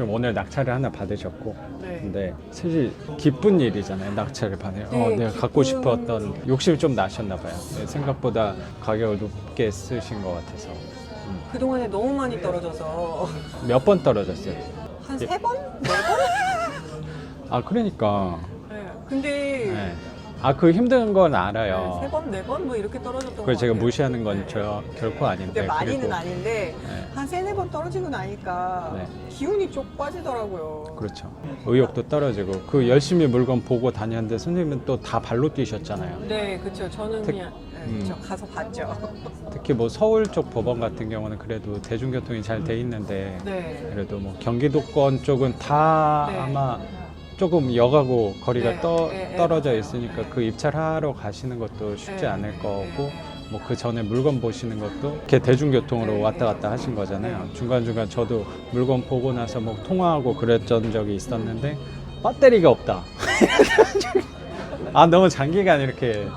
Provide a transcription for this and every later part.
좀 오늘 낙찰을 하나 받으셨고 네. 근데 사실 기쁜 일이잖아요 낙찰을 받아요 어, 네, 내가 갖고 기쁜- 싶었던 욕심이 좀 나셨나 봐요 네, 생각보다 가격을 높게 쓰신 것 같아서 그동안에 너무 많이 떨어져서 몇 번 떨어졌어요 한 예. 세 번? 네 번? 아 그러니까 네. 근데 네. 아 그 힘든 건 네, 알아요 세 번, 네 번 뭐 이렇게 떨어졌던 것 그걸 제가. 무시하는 건 네. 저 결코 아닌데 근데 많이는 그리고 아닌데 네, 한 세네 번 떨어지고 나니까 네. 기운이 쪽 빠지더라고요. 그렇죠 의욕도 떨어지고 그 열심히 물건 보고 다녔는데 선생님은 또 다 발로 뛰셨잖아요 네, 그렇죠. 저는 특- 그냥 네, 음. 저 가서 봤죠. 특히 뭐 서울 쪽 법원 같은 경우는 그래도 대중교통이 잘 돼 있는데 네. 그래도 뭐 경기도권 쪽은 다 네. 아마 조금 역하고 거리가 네. 떠, 네, 네, 떨어져 맞아요. 있으니까 네. 그 입찰하러 가시는 것도 쉽지 네. 않을 거고 네. 뭐그 전에 물건 보시는 것도 이렇게 대중교통으로 네. 왔다 갔다 하신 거잖아요. 중간중간 저도 물건 보고 나서 뭐 통화하고 그랬던 적이 있었는데 배터리가 없다. 아 너무 장기간 이렇게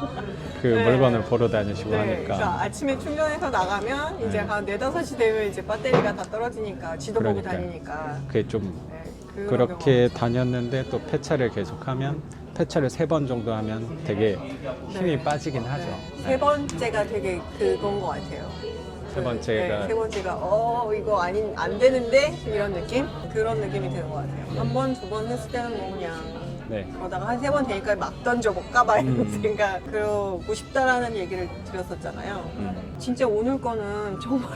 그 네. 물건을 보러 다니시고 네, 하니까 그래서 아침에 충전해서 나가면 이제 네. 한 네다섯이 되면 이제 배터리가 다 떨어지니까 지도 보고 그러니까요. 다니니까 그게 좀 네, 그렇게 다녔는데 또 폐차를 계속하면 폐차를 세 번 정도 하면 되게 힘이 네. 빠지긴 하죠. 경우. 네. 세 번째가 되게 그건 것 같아요. 세 번째가 네, 세 번째가 어 이거 아닌 안 되는데 이런 느낌 그런 느낌이 드는 것 같아요. 한 번 두 번 했을 때는 뭐 그냥 네. 그러다가 한 세 번 되니까 막 던져볼까 봐 이런 음. 생각 그러고 싶다라는 얘기를 드렸었잖아요. 음. 진짜 오늘 거는 정말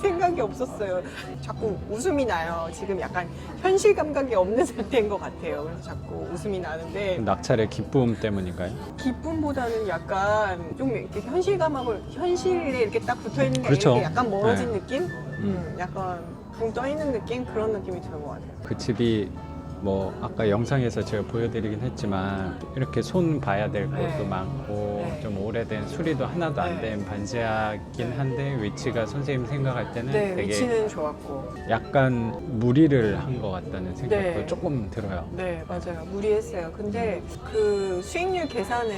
생각이 없었어요. 자꾸 웃음이 나요. 지금 약간 현실 감각이 없는 상태인 것 같아요. 그래서 자꾸 웃음이 나는데 낙찰의 기쁨 때문인가요? 기쁨보다는 약간 좀 이렇게 현실 감각을 현실에 이렇게 딱 붙어 있는 게 그렇죠. 이렇게 약간 멀어진 네. 느낌? 음, 약간 붕 떠 있는 느낌 그런 느낌이 드는 것 같아요. 그 집이 뭐 아까 영상에서 제가 보여드리긴 했지만 이렇게 손 봐야 될 곳도 네. 많고 네. 좀 오래된 수리도 하나도 안 네. 된 반지하긴 네. 한데 위치가 선생님 생각할 때는 네, 되게 위치는 좋았고. 약간 무리를 한 것 같다는 생각도 네. 조금 들어요. 네, 맞아요. 무리했어요. 근데 그 수익률 계산을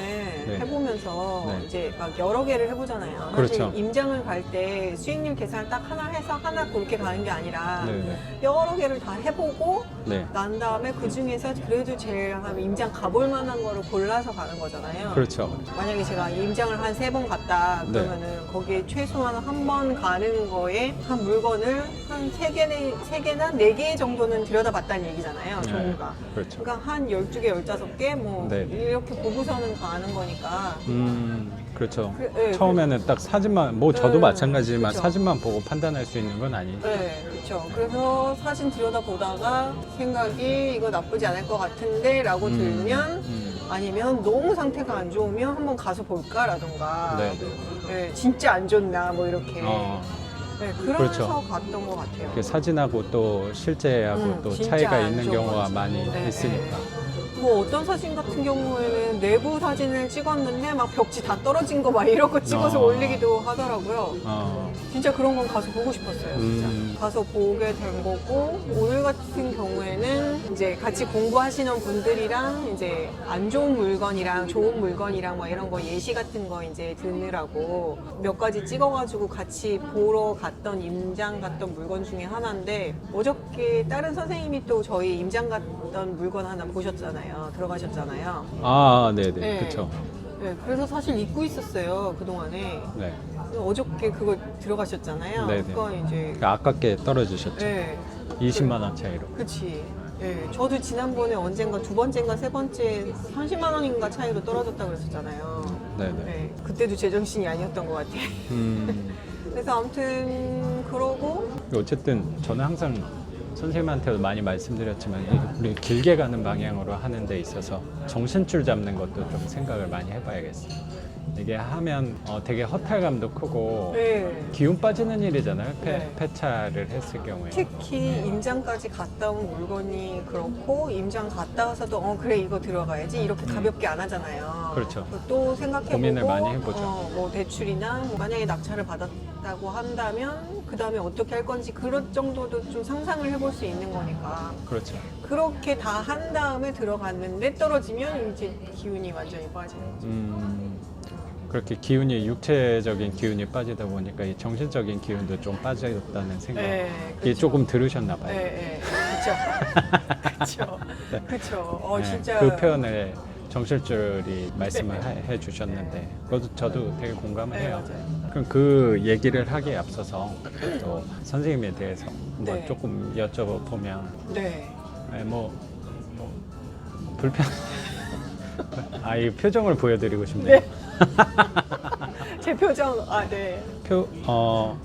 해보면서 네. 이제 막 여러 개를 해보잖아요. 그렇죠. 사실 임장을 갈 때 수익률 계산을 딱 하나 해서 하나 그렇게 가는 게 아니라 네, 네. 여러 개를 다 해보고 네. 난 다음에 그 중에서 그래도 제일 한 임장 가볼 만한 거를 골라서 가는 거잖아요. 그렇죠. 만약에 제가 임장을 한 세 번 갔다 네. 그러면은 거기에 최소한 한 번 가는 거에 한 물건을 한 세 개나 세 개나 네 개 정도는 들여다봤다는 얘기잖아요. 네. 종류가. 그렇죠. 그러니까 한 12개, 15개 뭐 네. 이렇게 보고서는 가는 거니까. 음, 그렇죠. 그- 네, 처음에는 딱 사진만, 뭐 저도 네, 마찬가지지만 그쵸. 사진만 보고 판단할 수 있는 건 아니죠. 네, 그렇죠. 그래서 사진 들여다 보다가 생각이 이거 나쁘지 않을 것 같은데라고 음, 들면 음. 아니면 너무 상태가 안 좋으면 한번 가서 볼까라던가 네, 네, 진짜 안 좋나 뭐 이렇게 어, 네, 그러면서 그렇죠. 갔던 것 같아요. 이렇게 사진하고 또 실제하고 음, 또 진짜 차이가 안 있는 좋은 경우가 거지. 많이 네, 있으니까. 뭐 어떤 사진 같은 경우에는 내부 사진을 찍었는데 막 벽지 다 떨어진 거 막 이런 거 찍어서 어. 올리기도 하더라고요. 어, 진짜 그런 건 가서 보고 싶었어요. 진짜. 음. 가서 보게 된 거고 오늘 같은 경우에는 이제 같이 공부하시는 분들이랑 이제 안 좋은 물건이랑 좋은 물건이랑 막 이런 거 예시 같은 거 이제 듣느라고 몇 가지 찍어가지고 같이 보러 갔던 임장 갔던 물건 중에 하나인데 어저께 다른 선생님이 또 저희 임장 갔던 물건 하나 보셨잖아요. 들어가셨잖아요. 아, 네네. 네. 그쵸. 네, 그래서 사실 잊고 있었어요 그 동안에. 네. 어저께 그거 들어가셨잖아요. 네네. 그거 이제 그러니까 아깝게 떨어지셨죠. 네, 20만 원 차이로. 그치. 예, 저도 지난번에 언젠가 두 번째인가 세 번째 30만 원인가 차이로 떨어졌다고 그랬었잖아요. 네네. 네, 그때도 제정신이 아니었던 것 같아. 음, 그래서 아무튼 그러고 어쨌든 저는 항상 선생님한테도 많이 말씀드렸지만 이- 우리 길게 가는 방향으로 하는 데 있어서 정신줄 잡는 것도 좀 생각을 많이 해봐야겠어요. 이게 하면 어, 되게 허탈감도 크고 네, 기운 빠지는 일이잖아요. 폐, 네. 폐차를 했을 경우에. 특히 임장까지 갔다 온 물건이 그렇고 임장 갔다 와서도 어 그래 이거 들어가야지 이렇게 음. 가볍게 안 하잖아요. 그렇죠. 또 생각해보고 고민을 많이 해보죠. 어, 뭐 대출이나 뭐 만약에 낙찰을 받았다고 한다면 그 다음에 어떻게 할 건지 그런 정도도 좀 상상을 해볼 수 있는 거니까 그렇죠. 그렇게 다 한 다음에 들어갔는데 떨어지면 이제 기운이 완전히 빠지는 거죠. 음, 그렇게 기운이 육체적인 기운이 빠지다 보니까 이 정신적인 기운도 좀 빠졌다는 생각. 네, 이게 조금 들으셨나 봐요. 네, 네. 그렇죠. 그렇죠. 어 네, 진짜 그 표현을 정실줄이 말씀을 해, 해 주셨는데 그것도 저도 되게 공감을 네, 해요. 맞아요. 그럼 그 얘기를 하기에 앞서서 또 선생님에 대해서 뭐 네. 조금 여쭤보면 네. 네, 뭐, 뭐 불편 아이 표정을 보여드리고 싶네요. 네. 제 표정 아 네. 표 어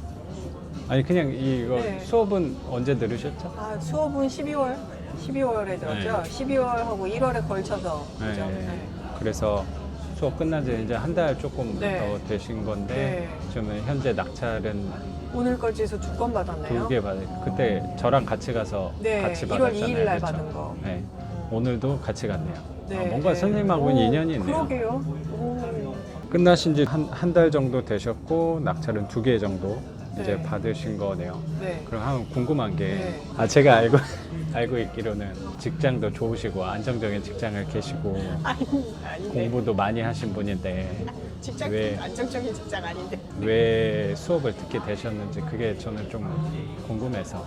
아니 그냥 이거 네. 수업은 언제 들으셨죠? 아 수업은 12월 12월에 들었죠. 12월하고 1월에 걸쳐서 네. 그죠? 네. 그래서 수업 끝난 지 이제 한 달 조금 네. 더 되신 건데 네. 지금 현재 낙찰은 오늘까지 해서 두 건 받았네요. 두 개 받. 그때 저랑 같이 가서 네, 같이 1월 받았잖아요. 2일 날? 받은 거. 네. 오늘도 같이 갔네요. 네, 아, 뭔가 네. 선생님하고는 오, 인연이 있네요. 그러게요. 오. 끝나신 지 한 한 달 정도 되셨고 낙찰은 두 개 정도 이제 네. 받으신 거네요. 네. 그럼 한 궁금한 게, 네. 아 제가 알고 알고 있기로는 직장도 좋으시고 안정적인 직장을 계시고 아니 아닌데. 공부도 많이 하신 분인데 직장 왜- 안정적인 직장 아닌데. 왜 수업을 듣게 되셨는지 그게 저는 좀 궁금해서.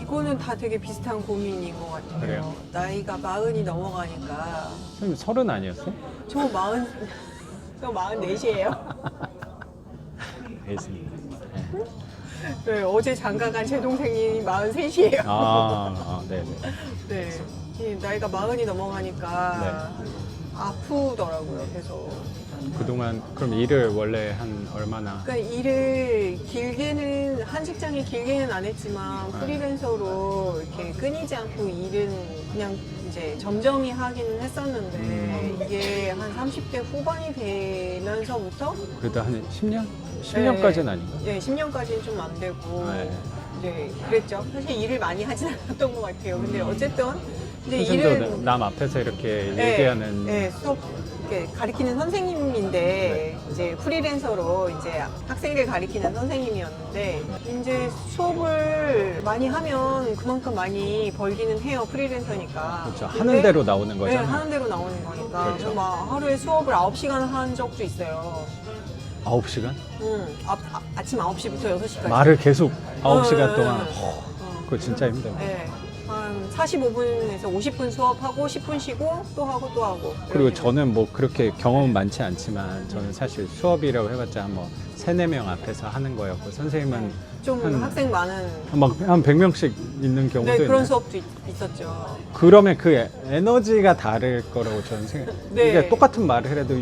이거는 다 되게 비슷한 고민인 것 같아요. 그래요? 나이가 마흔이 넘어가니까 선생님 서른 아니었어? 저 마흔 넷이에요. 알겠습니다. 네, 어제 장가간 제 동생이 마흔 셋이에요. 아, 아 네 네. 네. 이 나이가 마흔이 넘어가니까 네. 아프더라고요. 계속. 그동안 그럼 일을 원래 한 얼마나? 그러니까 일을 길게는 한 직장에 길게는 안 했지만 네. 프리랜서로 이렇게 끊이지 않고 일은 그냥 이제 점점이 하기는 했었는데 음. 이게 한 30대 후반이 되면서부터 그래도 한 10년? 10년까지는 아닌가? 네, 10년까지는 좀 안 되고 네. 네, 그랬죠. 사실 일을 많이 하진 않았던 것 같아요. 근데 음. 어쨌든 이제 선생님도 일을 남 앞에서 이렇게 네, 얘기하는 네, 수업 가리키는 선생님인데 이제 프리랜서로 이제 학생들 가리키는 선생님이었는데 이제 수업을 많이 하면 그만큼 많이 벌기는 해요 프리랜서니까. 그렇죠. 근데 하는 대로 나오는 네, 거잖아요. 하는 대로 나오는 거니까. 그렇죠. 그래서 막 하루에 수업을 9시간 한 적도 있어요. 9시간? 음, 아, 아, 아침 9시부터 6시까지. 말을 계속 9시간 네, 동안. 네. 허, 어. 그거 진짜 힘들어. 네. 한 45분에서 50분 수업하고 10분 쉬고 또 하고 또 하고. 그리고. 저는 뭐 그렇게 경험은 많지 않지만 저는 사실 수업이라고 해봤자 뭐 세네 명 앞에서 하는 거였고 선생님은 좀 한- 학생 많은 막한 100명씩 있는 경우도 네, 그런 있나요? 수업도 있, 었죠 그러면 그 에너지가 다를 거라고 저는 생각. 네. 이게 똑같은 말을 해도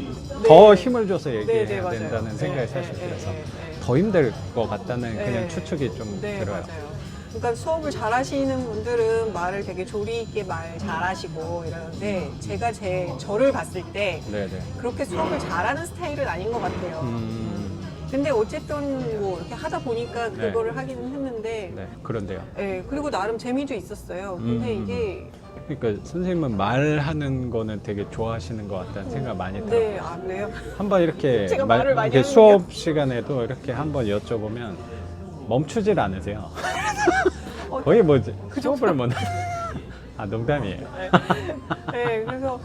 더 힘을 줘서 네, 얘기해야 네, 맞아요. 된다는 생각이 네, 사실 네, 들어서 네, 네. 더 힘들 것 같다는 네. 그냥 추측이 좀 네, 들어요. 맞아요. 그러니까 수업을 잘하시는 분들은 말을 되게 조리 있게 말 잘하시고 이러는데 제가 제 저를 봤을 때 네네. 그렇게 수업을 잘하는 스타일은 아닌 것 같아요. 음, 근데 어쨌든 뭐 이렇게 하다 보니까 네. 그거를 하기는 했는데 네, 그런데요. 네, 그리고 나름 재미도 있었어요. 근데 음. 이게 그러니까 선생님은 말하는 거는 되게 좋아하시는 것 같다는 생각 많이 들어요. 네, 아 그래요? 한번 이렇게 제가 말을 많이 이렇게 하는데요? 수업 시간에도 이렇게 한번 여쭤보면 멈추질 않으세요. 어, 거의 뭐그 수업을 못. 아 농담이에요. 네, 네, 그래서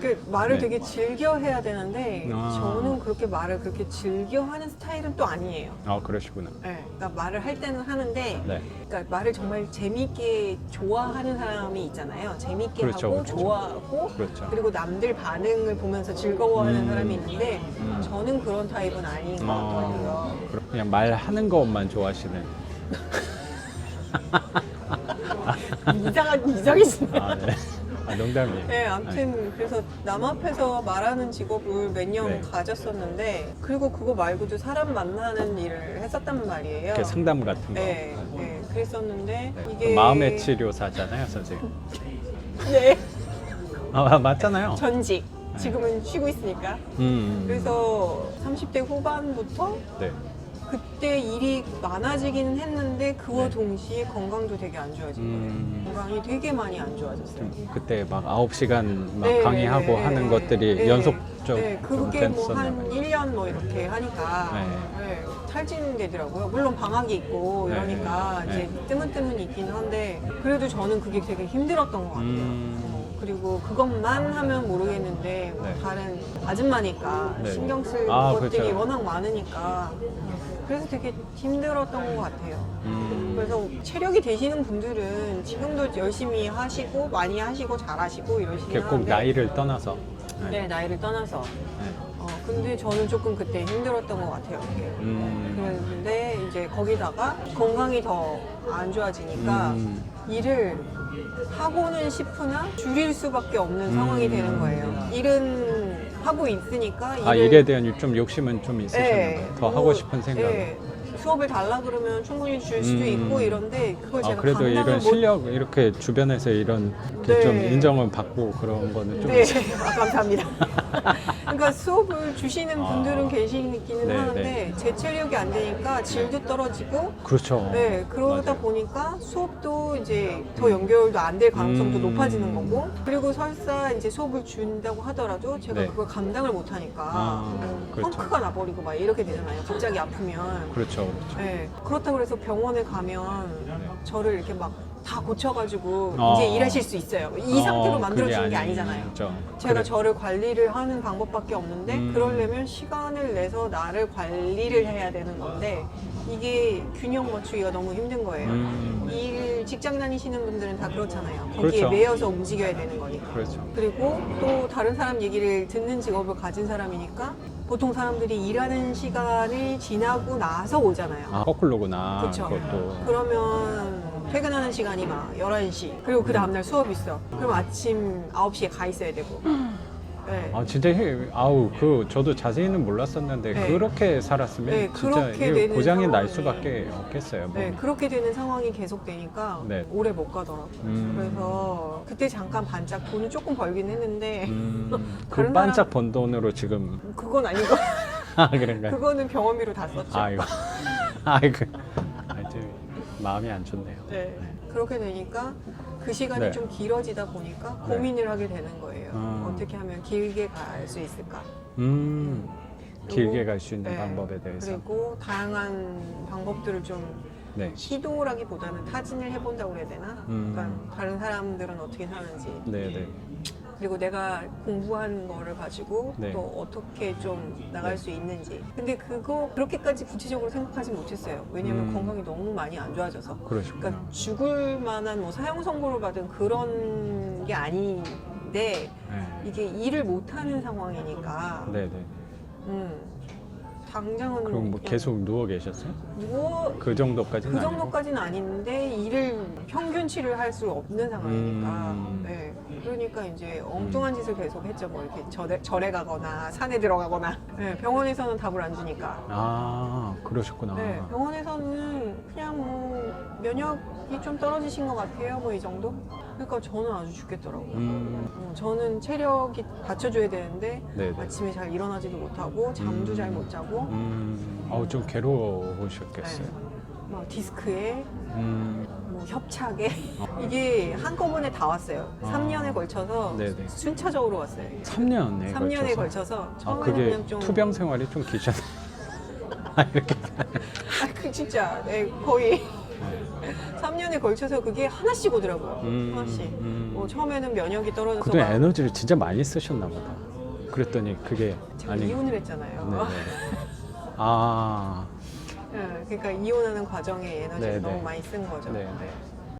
그 말을 네. 되게 즐겨 해야 되는데 아. 저는 그렇게 말을 그렇게 즐겨 하는 스타일은 또 아니에요. 아 그러시구나. 네, 그러니까 말을 할 때는 하는데, 네. 그러니까 말을 정말 재미있게 좋아하는 사람이 있잖아요. 재미있게 그렇죠, 하고 그렇죠. 좋아하고 그렇죠. 그리고 남들 반응을 보면서 즐거워하는 음. 사람이 있는데 음. 저는 그런 타입은 아닌 것 어, 같아요. 그럼 그냥 말하는 것만 좋아하시는. 이상한 이상이시네. 아 네. 아 농담이에요. 네, 아무튼 그래서 남 앞에서 말하는 직업을 몇 년 네. 가졌었는데 그리고 그거 말고도 사람 만나는 일을 했었단 말이에요. 이렇게 상담 같은 거. 네, 네, 그랬었는데 네. 이게 마음의 치료사잖아요, 선생님. 네, 아 맞잖아요. 전직. 지금은 쉬고 있으니까. 음. 그래서 30대 후반부터 네. 그때 일이 많아지기는 했는데 그와 네. 동시에 건강도 되게 안 좋아지고 음. 건강이 되게 많이 안 좋아졌어요. 좀 그때 막 9시간 막 네, 강의하고 네, 하는 네, 것들이 네. 연속적 네, 좀 그게 뭐한 봐요. 1년 뭐 이렇게 하니까 네. 네, 탈진되더라고요. 물론 방학이 있고 네, 이러니까 네. 이제 뜨문뜨문 있긴 한데 그래도 저는 그게 되게 힘들었던 것 같아요. 음. 어, 그리고 그것만 하면 모르겠는데 뭐 네. 다른 아줌마니까 네. 신경 쓸 아, 것들이 그렇죠. 워낙 많으니까 그래서 되게 힘들었던 것 같아요. 음. 그래서 체력이 되시는 분들은 지금도 열심히 하시고 많이 하시고 잘하시고 이러시긴 꼭 하는데 나이를 떠나서. 네 나이를 떠나서 네. 어, 근데 저는 조금 그때 힘들었던 것 같아요. 음. 그랬는데 이제 거기다가 건강이 더 안 좋아지니까 음. 일을 하고는 싶으나 줄일 수밖에 없는 음. 상황이 되는 거예요. 일은 하고 있으니까 아 일에 대한 좀 욕심은 좀 있으셨나 네, 봐요. 더 뭐, 하고 싶은 생각. 네, 수업을 달라 그러면 충분히 줄 수도 음. 있고 이런데 그걸 아 제가 그래도 감당을 이런 못 실력 이렇게 주변에서 이런 이렇게 네. 좀 인정을 받고 그런 거는 좀 네. 아, 감사합니다. 그러니까 수업을 주시는 아. 분들은 계시기는 네, 하는데 네. 제 체력이 안 되니까 질도 떨어지고 그렇죠. 네, 그러다 맞아요. 보니까 수업도 이제 더 연결도 안 될 가능성도 음. 높아지는 거고 그리고 설사 이제 수업을 준다고 하더라도 제가 네. 그걸 감당을 못 하니까 아, 뭐 그렇죠. 펑크가 나버리고 막 이렇게 되잖아요. 갑자기 아프면. 그렇죠. 그렇죠. 네, 그렇다고 해서 병원에 가면 저를 이렇게 막 다 고쳐가지고 어. 이제 일하실 수 있어요. 이 상태로 어, 만들어주는 그게 게 아니잖아요. 아니죠. 제가 그래- 저를 관리를 하는 방법밖에 없는데 음. 그러려면 시간을 내서 나를 관리를 해야 되는 건데 이게 균형 맞추기가 너무 힘든 거예요. 음, 일 직장 다니시는 분들은 다 그렇잖아요. 거기에 그렇죠. 매여서 움직여야 되는 거니까. 그렇죠. 그리고 또 다른 사람 얘기를 듣는 직업을 가진 사람이니까 보통 사람들이 일하는 시간이 지나고 나서 오잖아요. 아 거꾸로구나. 그쵸. 그것도. 그러면 퇴근하는 시간이 막 11시. 그리고 그 다음날 수업 있어. 그럼 아침 9시에 가 있어야 되고. 네. 아 진짜 힘- 아우 그 저도 자세히는 몰랐었는데 네. 그렇게 살았으면 네, 진짜 그렇게 이거 되는 고장이 날 상황이- 수밖에 없겠어요. 뭐. 네, 그렇게 되는 상황이 계속되니까 네. 오래 못 가더라고요. 음. 그래서 그때 잠깐 반짝 돈을 조금 벌긴 했는데 음, 그 다른 반짝 번 돈으로 지금 그건 아니고 아 그런가요? 그거는 병원비로 다 썼죠. 아 이거 아이고 마음이 안 좋네요. 네. 그렇게 되니까 그 시간이 네. 좀 길어지다 보니까 네. 고민을 하게 되는 거예요. 아. 어떻게 하면 길게 갈 수 있을까? 음 길게 갈 수 있는 네. 방법에 대해서 그리고 다양한 방법들을 좀 네. 시도라기보다는 타진을 해본다고 그래야 되나? 음. 그러니까 다른 사람들은 어떻게 사는지 네 네 그리고 내가 공부한 거를 가지고 네. 또 어떻게 좀 나갈 네. 수 있는지 근데 그거 그렇게까지 구체적으로 생각하지 못했어요 왜냐면 음. 건강이 너무 많이 안 좋아져서 그러시구나. 그러니까 죽을 만한 뭐 사형 선고를 받은 그런 게 아닌데 네. 이게 일을 못하는 상황이니까 네 네. 음, 당장은 그럼 뭐 계속 누워 계셨어요? 누워 그 정도까지는 그 아니고? 정도까지는 아닌데 일을 평균치를 할 수 없는 상황이니까 음. 네. 그러니까 이제 엉뚱한 짓을 계속 했죠 뭐 이렇게 절에, 절에 가거나 산에 들어가거나 네, 병원에서는 답을 안 주니까 아 그러셨구나. 네, 병원에서는 그냥 뭐 면역이 좀 떨어지신 것 같아요 뭐 이 정도 그러니까 저는 아주 죽겠더라고요 음, 어, 저는 체력이 받쳐줘야 되는데 네네. 아침에 잘 일어나지도 못하고 잠도 음. 잘 못 자고 음, 아우 좀 괴로우셨겠어요. 막 디스크에 음, 뭐 협착에 이게 한꺼번에 다 왔어요. 아. 3년에 걸쳐서 네네. 순차적으로 왔어요. 3년에 3년에 걸쳐서. 걸쳐서 아 처음에는 그게 그냥 좀 투병 생활이 좀 기셨. 아 이렇게. 아, 그 진짜 네, 거의 3년에 걸쳐서 그게 하나씩 오더라고요. 음, 하나씩. 음. 뭐 처음에는 면역이 떨어져서 그동안 막 에너지를 진짜 많이 쓰셨나 보다. 그랬더니 그게 제가 아니. 이혼을 했잖아요. 네네. 아, 네, 그러니까 이혼하는 과정에 에너지를 네네. 너무 많이 쓴 거죠. 네. 네.